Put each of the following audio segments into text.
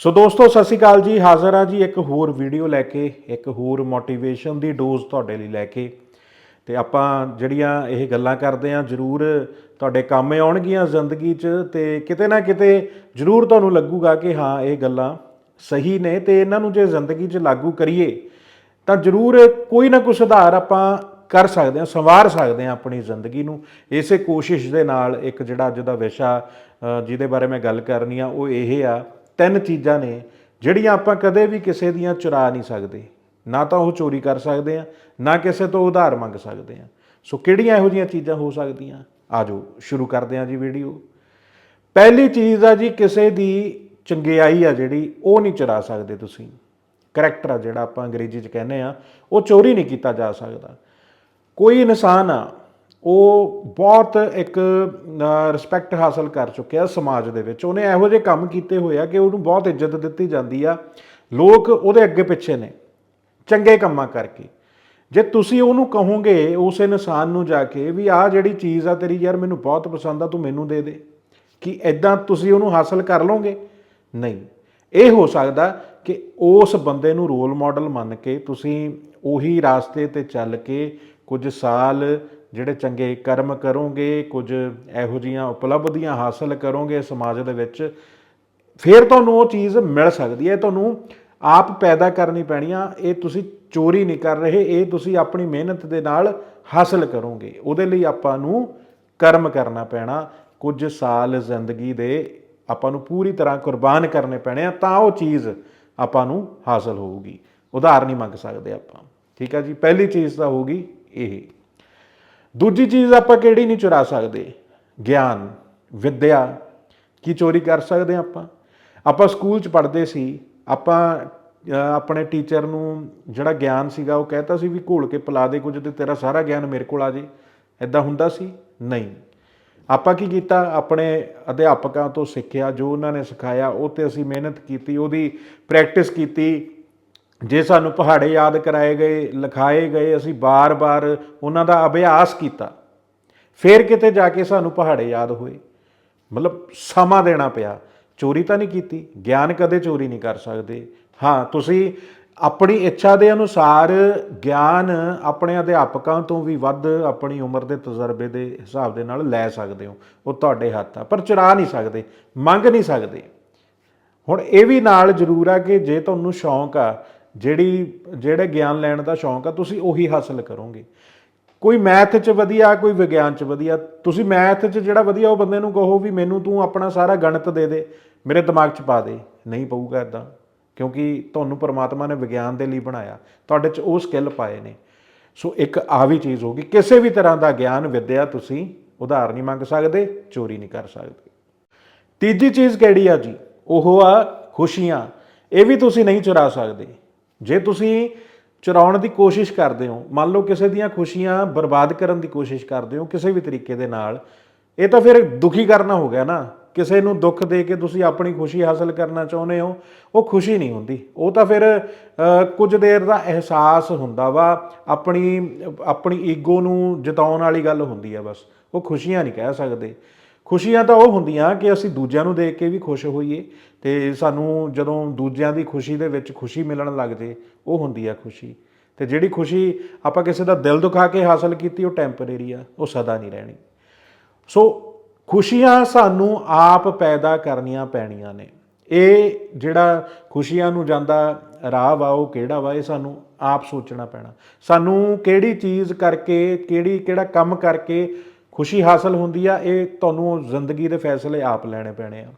ਸੋ ਦੋਸਤੋ, ਸਤਿ ਸ਼੍ਰੀ ਅਕਾਲ ਜੀ। ਹਾਜ਼ਰ ਆ ਜੀ ਇੱਕ ਹੋਰ ਵੀਡੀਓ ਲੈ ਕੇ, ਇੱਕ ਹੋਰ ਮੋਟੀਵੇਸ਼ਨ ਦੀ ਡੋਜ਼ ਤੁਹਾਡੇ ਲਈ ਲੈ ਕੇ। ਤੇ ਆਪਾਂ ਜਿਹੜੀਆਂ ਇਹ ਗੱਲਾਂ ਕਰਦੇ ਆ ਜਰੂਰ ਤੁਹਾਡੇ ਕੰਮ ਆਉਣਗੀਆਂ ਜ਼ਿੰਦਗੀ 'ਚ ਤੇ ਕਿਤੇ ਨਾ ਕਿਤੇ ਜਰੂਰ ਤੁਹਾਨੂੰ ਲੱਗੂਗਾ ਕਿ ਹਾਂ, ਇਹ ਗੱਲਾਂ ਸਹੀ ਨੇ ਤੇ ਇਹਨਾਂ ਨੂੰ ਜੇ ਜ਼ਿੰਦਗੀ 'ਚ ਲਾਗੂ ਕਰੀਏ, ਤਾਂ ਜਰੂਰ ਕੋਈ ਨਾ ਕੋਈ ਸੁਧਾਰ ਆਪਾਂ ਕਰ ਸਕਦੇ ਹਾਂ, ਸੰਵਾਰ ਸਕਦੇ ਹਾਂ ਆਪਣੀ ਜ਼ਿੰਦਗੀ ਨੂੰ। ਇਸੇ ਕੋਸ਼ਿਸ਼ ਦੇ ਨਾਲ ਇੱਕ ਜਿਹੜਾ ਅੱਜ ਦਾ ਵਿਸ਼ਾ ਜਿਹਦੇ ਬਾਰੇ ਮੈਂ ਗੱਲ ਕਰਨੀ ਆ, ਉਹ ਇਹ ਆ ਤਿੰਨ ਚੀਜ਼ਾਂ ਨੇ ਜਿਹੜੀਆਂ ਆਪਾਂ ਕਦੇ ਵੀ ਕਿਸੇ ਦੀਆਂ ਚੁਰਾ ਨਹੀਂ ਸਕਦੇ। ਨਾ ਤਾਂ ਉਹ ਚੋਰੀ ਕਰ ਸਕਦੇ ਆ, ਨਾ ਕਿਸੇ ਤੋਂ ਉਧਾਰ ਮੰਗ ਸਕਦੇ ਆ। ਸੋ ਕਿਹੜੀਆਂ ਇਹੋ ਜਿਹੀਆਂ ਚੀਜ਼ਾਂ ਹੋ ਸਕਦੀਆਂ? ਆਜੋ, ਸ਼ੁਰੂ ਕਰਦੇ ਹਾਂ ਜੀ ਵੀਡੀਓ। ਪਹਿਲੀ ਚੀਜ਼ ਆ ਜੀ, ਕਿਸੇ ਦੀ ਚੰਗਿਆਈ ਆ ਜਿਹੜੀ ਉਹ ਨਹੀਂ ਚੁਰਾ ਸਕਦੇ ਤੁਸੀਂ। ਕਰੈਕਟਰ ਆ ਜਿਹੜਾ ਆਪਾਂ ਅੰਗਰੇਜ਼ੀ 'ਚ ਕਹਿੰਦੇ ਆ, ਉਹ ਚੋਰੀ ਨਹੀਂ ਕੀਤਾ ਜਾ ਸਕਦਾ। ਕੋਈ ਇਨਸਾਨ ਆ ਉਹ ਬਹੁਤ ਇੱਕ ਰਿਸਪੈਕਟ ਹਾਸਲ ਕਰ ਚੁੱਕਿਆ ਸਮਾਜ ਦੇ ਵਿੱਚ। ਉਹਨੇ ਇਹੋ ਜਿਹੇ ਕੰਮ ਕੀਤੇ ਹੋਏ ਆ ਕਿ ਉਹਨੂੰ ਬਹੁਤ ਇੱਜ਼ਤ ਦਿੱਤੀ ਜਾਂਦੀ ਆ। ਲੋਕ ਉਹਦੇ ਅੱਗੇ ਪਿੱਛੇ ਨੇ, ਚੰਗੇ ਕੰਮਾਂ ਕਰਕੇ। ਜੇ ਤੁਸੀਂ ਉਹਨੂੰ ਕਹੋਗੇ ਉਸ ਇਨਸਾਨ ਨੂੰ ਜਾ ਕੇ ਵੀ ਆਹ ਜਿਹੜੀ ਚੀਜ਼ ਆ ਤੇਰੀ ਯਾਰ ਮੈਨੂੰ ਬਹੁਤ ਪਸੰਦ ਆ, ਤੂੰ ਮੈਨੂੰ ਦੇ ਦੇ। ਕਿ ਐਦਾਂ ਤੁਸੀਂ ਉਹਨੂੰ ਹਾਸਲ ਕਰ ਲਓਗੇ? ਨਹੀਂ। ਇਹ ਹੋ ਸਕਦਾ ਕਿ ਉਸ ਬੰਦੇ ਨੂੰ ਰੋਲ ਮਾਡਲ ਮੰਨ ਕੇ ਤੁਸੀਂ ਉਹੀ ਰਾਸਤੇ ਤੇ ਚੱਲ ਕੇ ਕੁਝ ਸਾਲ ਜਿਹੜੇ ਚੰਗੇ ਕਰਮ ਕਰੋਗੇ, ਕੁਝ ਇਹੋ ਜੀਆਂ ਉਪਲਬਧੀਆਂ ਹਾਸਲ ਕਰੋਗੇ ਸਮਾਜ ਦੇ ਵਿੱਚ, ਫਿਰ ਤੁਹਾਨੂੰ ਉਹ ਚੀਜ਼ ਮਿਲ ਸਕਦੀ ਹੈ। ਤੁਹਾਨੂੰ ਆਪ ਪੈਦਾ ਕਰਨੀ ਪੈਣੀ ਆ। ਇਹ ਤੁਸੀਂ ਚੋਰੀ ਨਹੀਂ ਕਰ ਰਹੇ, ਇਹ ਤੁਸੀਂ ਆਪਣੀ ਮਿਹਨਤ ਦੇ ਨਾਲ ਹਾਸਲ ਕਰੋਗੇ। ਉਹਦੇ ਲਈ ਆਪਾਂ ਨੂੰ ਕਰਮ ਕਰਨਾ ਪੈਣਾ। ਕੁਝ ਸਾਲ ਜ਼ਿੰਦਗੀ ਦੇ ਆਪਾਂ ਨੂੰ ਪੂਰੀ ਤਰ੍ਹਾਂ ਕੁਰਬਾਨ ਕਰਨੇ ਪੈਣੇ ਆ, ਤਾਂ ਉਹ ਚੀਜ਼ ਆਪਾਂ ਨੂੰ ਹਾਸਲ ਹੋਊਗੀ। ਉਧਾਰ ਨਹੀਂ ਮੰਗ ਸਕਦੇ ਆਪਾਂ। ਠੀਕ ਆ ਜੀ? ਪਹਿਲੀ ਚੀਜ਼ ਤਾਂ ਹੋਊਗੀ ਇਹ। ਦੂਜੀ ਚੀਜ਼ ਆਪਾਂ ਕਿਹੜੀ ਨਹੀਂ ਚੁਰਾ ਸਕਦੇ? ਗਿਆਨ, ਵਿਦਿਆ। ਕੀ ਚੋਰੀ ਕਰ ਸਕਦੇ ਹਾਂ ਆਪਾਂ? ਆਪਾਂ ਸਕੂਲ 'ਚ ਪੜ੍ਹਦੇ ਸੀ, ਆਪਾਂ ਆਪਣੇ ਟੀਚਰ ਨੂੰ ਜਿਹੜਾ ਗਿਆਨ ਸੀਗਾ ਉਹ ਕਹਿਤਾ ਸੀ ਵੀ ਘੋਲ ਕੇ ਪਿਲਾ ਦੇ ਕੁਝ ਤੇ ਤੇਰਾ ਸਾਰਾ ਗਿਆਨ ਮੇਰੇ ਕੋਲ ਆ ਜੇ। ਐਦਾਂ ਹੁੰਦਾ ਸੀ? ਨਹੀਂ। ਆਪਾਂ ਕੀ ਕੀਤਾ? ਆਪਣੇ ਅਧਿਆਪਕਾਂ ਤੋਂ ਸਿੱਖਿਆ, ਜੋ ਉਹਨਾਂ ਨੇ ਸਿਖਾਇਆ, ਉਹ ਤੇ ਅਸੀਂ ਮਿਹਨਤ ਕੀਤੀ, ਉਹਦੀ ਪ੍ਰੈਕਟਿਸ ਕੀਤੀ ਜੇ ਸਾਨੂੰ ਪਹਾੜੇ ਯਾਦ ਕਰਾਏ ਗਏ, ਲਿਖਾਏ ਗਏ, ਅਸੀਂ ਬਾਰ-ਬਾਰ ਉਹਨਾਂ ਦਾ ਅਭਿਆਸ ਕੀਤਾ, ਫਿਰ ਕਿਤੇ ਜਾ ਕੇ ਸਾਨੂੰ ਪਹਾੜੇ ਯਾਦ ਹੋਏ। ਮਤਲਬ ਸਮਾਂ ਦੇਣਾ ਪਿਆ। ਚੋਰੀ ਤਾਂ ਨਹੀਂ ਕੀਤੀ, ਗਿਆਨ ਕਦੇ ਚੋਰੀ ਨਹੀਂ ਕਰ ਸਕਦੇ। ਹਾਂ, ਤੁਸੀਂ ਆਪਣੀ ਇੱਛਾ ਦੇ ਅਨੁਸਾਰ ਗਿਆਨ ਆਪਣੇ ਅਧਿਆਪਕਾਂ ਤੋਂ ਵੀ ਵੱਧ ਆਪਣੀ ਉਮਰ ਦੇ ਤਜਰਬੇ ਦੇ ਹਿਸਾਬ ਦੇ ਨਾਲ ਲੈ ਸਕਦੇ ਹੋ। ਉਹ ਤੁਹਾਡੇ ਹੱਥ ਆ, ਪਰ ਚੁਰਾ ਨਹੀਂ ਸਕਦੇ, ਮੰਗ ਨਹੀਂ ਸਕਦੇ। ਹੁਣ ਇਹ ਵੀ ਨਾਲ ਜ਼ਰੂਰ ਆ ਕਿ ਜੇ ਤੁਹਾਨੂੰ ਸ਼ੌਂਕ ਆ ਜਿਹੜੀ, ਜਿਹੜੇ ਗਿਆਨ ਲੈਣ ਦਾ ਸ਼ੌਂਕ ਆ, ਤੁਸੀਂ ਉਹੀ ਹਾਸਲ ਕਰੋਗੇ। ਕੋਈ ਮੈਥ 'ਚ ਵਧੀਆ, ਕੋਈ ਵਿਗਿਆਨ 'ਚ ਵਧੀਆ। ਤੁਸੀਂ ਮੈਥ 'ਚ ਜਿਹੜਾ ਵਧੀਆ ਉਹ ਬੰਦੇ ਨੂੰ ਕਹੋ ਵੀ ਮੈਨੂੰ ਤੂੰ ਆਪਣਾ ਸਾਰਾ ਗਣਿਤ ਦੇ ਦੇ, ਮੇਰੇ ਦਿਮਾਗ 'ਚ ਪਾ ਦੇ। ਨਹੀਂ ਪਊਗਾ ਇਦਾਂ ਕਿਉਂਕਿ ਤੁਹਾਨੂੰ ਪਰਮਾਤਮਾ ਨੇ ਵਿਗਿਆਨ ਦੇ ਲਈ ਬਣਾਇਆ। ਤੁਹਾਡੇ 'ਚ ਉਹ ਸਕਿੱਲ ਪਾਏ ਨੇ। ਸੋ ਇੱਕ ਆ ਵੀ ਚੀਜ਼ ਹੋਗੀ ਕਿਸੇ ਵੀ ਤਰ੍ਹਾਂ ਦਾ ਗਿਆਨ ਵਿਦਿਆ ਤੁਸੀਂ ਉਧਾਰ ਨਹੀਂ ਮੰਗ ਸਕਦੇ, ਚੋਰੀ ਨਹੀਂ ਕਰ ਸਕਦੇ। ਤੀਜੀ ਚੀਜ਼ ਕਿਹੜੀ ਆ ਜੀ? ਉਹ ਆ ਖੁਸ਼ੀਆਂ। ਇਹ ਵੀ ਤੁਸੀਂ ਨਹੀਂ ਚੁਰਾ ਸਕਦੇ। ਜੇ ਤੁਸੀਂ ਚੁਰਾਉਣ ਦੀ ਕੋਸ਼ਿਸ਼ ਕਰਦੇ ਹੋ, ਮੰਨ ਲਓ ਕਿਸੇ ਦੀਆਂ ਖੁਸ਼ੀਆਂ ਬਰਬਾਦ ਕਰਨ ਦੀ ਕੋਸ਼ਿਸ਼ ਕਰਦੇ ਹੋ ਕਿਸੇ ਵੀ ਤਰੀਕੇ ਦੇ ਨਾਲ, ਇਹ ਤਾਂ ਫਿਰ ਦੁਖੀ ਕਰਨਾ ਹੋ ਗਿਆ ਨਾ। ਕਿਸੇ ਨੂੰ ਦੁੱਖ ਦੇ ਕੇ ਤੁਸੀਂ ਆਪਣੀ ਖੁਸ਼ੀ ਹਾਸਲ ਕਰਨਾ ਚਾਹੁੰਦੇ ਹੋ, ਉਹ ਖੁਸ਼ੀ ਨਹੀਂ ਹੁੰਦੀ। ਉਹ ਤਾਂ ਫਿਰ ਕੁਝ ਦੇਰ ਦਾ ਅਹਿਸਾਸ ਹੁੰਦਾ ਵਾ, ਆਪਣੀ ਆਪਣੀ ਈਗੋ ਨੂੰ ਜਿਤਾਉਣ ਵਾਲੀ ਗੱਲ ਹੁੰਦੀ ਆ ਬਸ। ਉਹ ਖੁਸ਼ੀਆਂ ਨਹੀਂ ਕਹਿ ਸਕਦੇ। ਖੁਸ਼ੀਆਂ ਤਾਂ ਉਹ ਹੁੰਦੀਆਂ ਕਿ ਅਸੀਂ ਦੂਜਿਆਂ ਨੂੰ ਦੇਖ ਕੇ ਵੀ ਖੁਸ਼ ਹੋਈਏ ਤੇ ਸਾਨੂੰ ਜਦੋਂ ਦੂਜਿਆਂ ਦੀ ਖੁਸ਼ੀ ਦੇ ਵਿੱਚ ਖੁਸ਼ੀ ਮਿਲਣ ਲੱਗ ਜੇ, ਉਹ ਹੁੰਦੀ ਆ ਖੁਸ਼ੀ। ਤੇ ਜਿਹੜੀ ਖੁਸ਼ੀ ਆਪਾਂ ਕਿਸੇ ਦਾ ਦਿਲ ਦੁਖਾ ਕੇ ਹਾਸਲ ਕੀਤੀ, ਉਹ ਟੈਂਪਰੇਰੀ ਆ, ਉਹ ਸਦਾ ਨਹੀਂ ਰਹਿਣੀ। ਸੋ ਖੁਸ਼ੀਆਂ ਸਾਨੂੰ ਆਪ ਪੈਦਾ ਕਰਨੀਆਂ ਪੈਣੀਆਂ ਨੇ। ਇਹ ਜਿਹੜਾ ਖੁਸ਼ੀਆਂ ਨੂੰ ਜਾਂਦਾ ਰਾਹ ਵਾ, ਉਹ ਕਿਹੜਾ ਵਾ, ਇਹ ਸਾਨੂੰ ਆਪ ਸੋਚਣਾ ਪੈਣਾ। ਸਾਨੂੰ ਕਿਹੜੀ ਚੀਜ਼ ਕਰਕੇ, ਕਿਹੜੀ, ਕਿਹੜਾ ਕੰਮ ਕਰਕੇ ਖੁਸ਼ੀ ਹਾਸਲ ਹੁੰਦੀ ਆ, ਇਹ ਤੁਹਾਨੂੰ ਜ਼ਿੰਦਗੀ ਦੇ ਫੈਸਲੇ ਆਪ ਲੈਣੇ ਪੈਣੇ ਆ।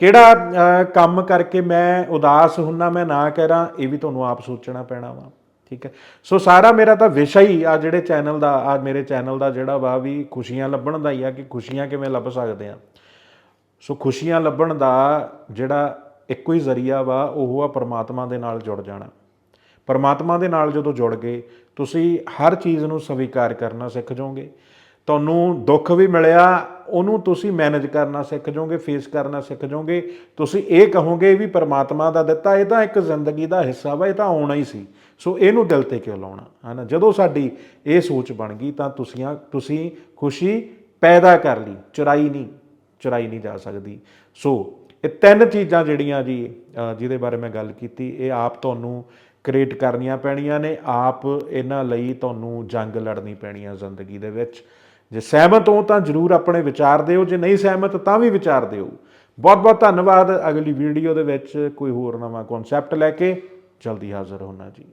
ਕਿਹੜਾ ਕੰਮ ਕਰਕੇ ਮੈਂ ਉਦਾਸ ਹੁੰਨਾ, ਮੈਂ ਨਾ ਕਰਾਂ ਇਹ ਵੀ ਤੁਹਾਨੂੰ ਆਪ ਸੋਚਣਾ ਪੈਣਾ ਵਾ, ਠੀਕ ਹੈ? ਸੋ ਸਾਰਾ ਮੇਰਾ ਤਾਂ ਵਿਸ਼ਾ ਹੀ ਆ ਜਿਹੜੇ ਚੈਨਲ ਦਾ, ਆ ਮੇਰੇ ਚੈਨਲ ਦਾ ਜਿਹੜਾ ਵਾ ਵੀ ਖੁਸ਼ੀਆਂ ਲੱਭਣ ਦਾ ਹੀ ਆ ਕਿ ਖੁਸ਼ੀਆਂ ਕਿਵੇਂ ਲੱਭ ਸਕਦੇ ਆ। ਸੋ ਖੁਸ਼ੀਆਂ ਲੱਭਣ ਦਾ ਜਿਹੜਾ ਇੱਕੋ ਹੀ ਜ਼ਰੀਆ ਵਾ, ਉਹ ਆ ਪਰਮਾਤਮਾ ਦੇ ਨਾਲ ਜੁੜ ਜਾਣਾ। ਪਰਮਾਤਮਾ ਦੇ ਨਾਲ ਜਦੋਂ ਜੁੜ ਗਏ, ਤੁਸੀਂ ਹਰ ਚੀਜ਼ ਨੂੰ ਸਵੀਕਾਰ ਕਰਨਾ ਸਿੱਖ ਜਾਓਗੇ। ਤੁਹਾਨੂੰ ਦੁੱਖ ਵੀ ਮਿਲਿਆ, ਉਹਨੂੰ ਤੁਸੀਂ ਮੈਨੇਜ ਕਰਨਾ ਸਿੱਖ ਜਾਓਗੇ ਫੇਸ ਕਰਨਾ ਸਿੱਖ ਜਾਓਗੇ। ਤੁਸੀਂ ਇਹ ਕਹੋਗੇ ਵੀ ਪਰਮਾਤਮਾ ਦਾ ਦਿੱਤਾ, ਇਹ ਤਾਂ ਇੱਕ ਜ਼ਿੰਦਗੀ ਦਾ ਹਿੱਸਾ ਵਾ, ਇਹ ਤਾਂ ਆਉਣਾ ਹੀ ਸੀ। ਸੋ ਇਹਨੂੰ ਦਿਲ ਤੇ ਕਿਉਂ ਲਾਉਣਾ? ਹਨਾ, ਜਦੋਂ ਸਾਡੀ ਇਹ ਸੋਚ ਬਣ ਗਈ ਤਾਂ ਤੁਸੀਂ ਤੁਸੀਂ ਖੁਸ਼ੀ ਪੈਦਾ ਕਰ ਲਈ, ਚੁਰਾਈ ਨਹੀਂ ਚੁਰਾਈ ਨਹੀਂ ਜਾ ਸਕਦੀ। ਸੋ ਇਹ ਤਿੰਨ ਚੀਜ਼ਾਂ ਜਿਹੜੀਆਂ ਜੀ ਜਿਹਦੇ ਬਾਰੇ ਮੈਂ ਗੱਲ ਕੀਤੀ, ਇਹ ਆਪ ਤੁਹਾਨੂੰ ਕ੍ਰੀਏਟ ਕਰਨੀਆਂ ਪੈਣੀਆਂ ਨੇ, ਆਪ ਇਹਨਾਂ ਲਈ ਤੁਹਾਨੂੰ ਜੰਗ ਲੜਨੀ ਪੈਣੀ ਆ ਜ਼ਿੰਦਗੀ ਦੇ ਵਿੱਚ। ਜੇ ਸਹਿਮਤ ਹੋ ਤਾਂ ਜਰੂਰ ਆਪਣੇ ਵਿਚਾਰ ਦਿਓ, ਜੇ ਨਹੀਂ ਸਹਿਮਤ ਤਾਂ ਵੀ ਵਿਚਾਰ ਦਿਓ। ਬਹੁਤ ਬਹੁਤ ਧੰਨਵਾਦ। ਅਗਲੀ ਵੀਡੀਓ ਦੇ ਵਿੱਚ ਕੋਈ ਹੋਰ ਨਵਾਂ ਕਨਸੈਪਟ ਲੈ ਕੇ ਜਲਦੀ ਹਾਜ਼ਰ ਹੋਣਾ ਜੀ।